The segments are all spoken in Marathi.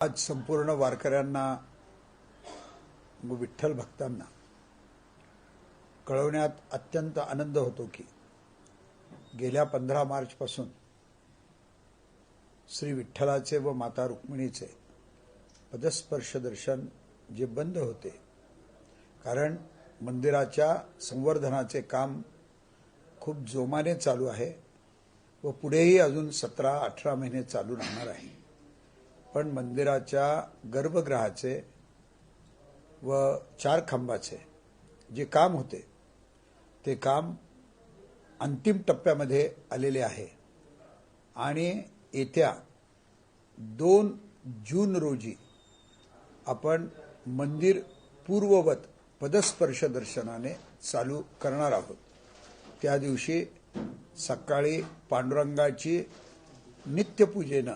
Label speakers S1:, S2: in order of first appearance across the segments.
S1: आज संपूर्ण वारकऱ्यांना व विठ्ठल भक्तांना कळवण्यात अत्यंत आनंद होतो की गेल्या पंधरा मार्चपासून श्री विठ्ठलाचे व माता रुक्मिणीचे पदस्पर्श दर्शन जे बंद होते कारण मंदिराच्या संवर्धनाचे काम खूप जोमाने चालू आहे व पुढेही अजून सतरा अठरा महिने चालू राहणार आहे. पण मंदिराच्या गर्भगृहाचे व चार खांबाचे जे काम होते ते काम अंतिम टप्प्यामध्ये आलेले आहे. आणि येत्या दोन जून रोजी आपण मंदिर पूर्ववत पदस्पर्श दर्शनाने चालू करणार आहोत. त्या दिवशी सकाळी पांडुरंगाची नित्यपूजेनं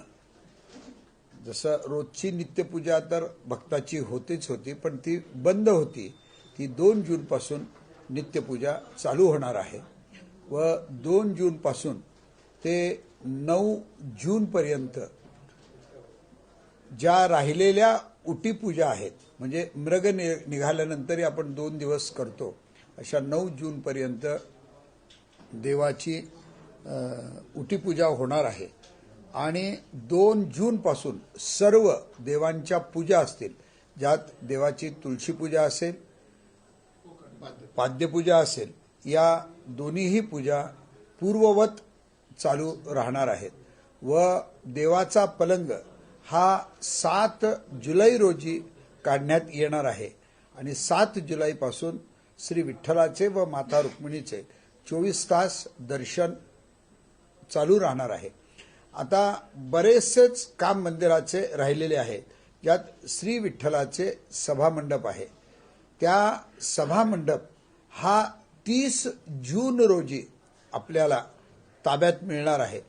S1: जसं रोजची नित्यपूजा तर भक्ताची होतीच होती पण ती बंद होती. ती दोन जूनपासून नित्यपूजा चालू होणार आहे. व दोन जूनपासून ते नऊ जूनपर्यंत ज्या राहिलेल्या उटीपूजा आहेत म्हणजे मृग नि- निघाल्यानंतरही आपण दोन दिवस करतो अशा नऊ जूनपर्यंत देवाची उटीपूजा होणार आहे. आणि दोन जूनपासून सर्व देवांच्या पूजा असतील. ज्यात देवाची तुळशी पूजा असेल पाद्यपूजा असेल या दोन्हीही पूजा पूर्ववत चालू राहणार आहेत. व देवाचा पलंग हा सात जुलै रोजी काढण्यात येणार आहे. आणि सात जुलैपासून श्री विठ्ठलाचे व माता रुक्मिणीचे चोवीस तास दर्शन चालू राहणार आहे. आता बरेचसेच काम मंदिराचे राहिलेले आहेत. ज्यात श्री विठ्ठलाचे सभामंडप आहे. त्या सभामंडप हा तीस जून रोजी आपल्याला ताब्यात मिळणार आहे.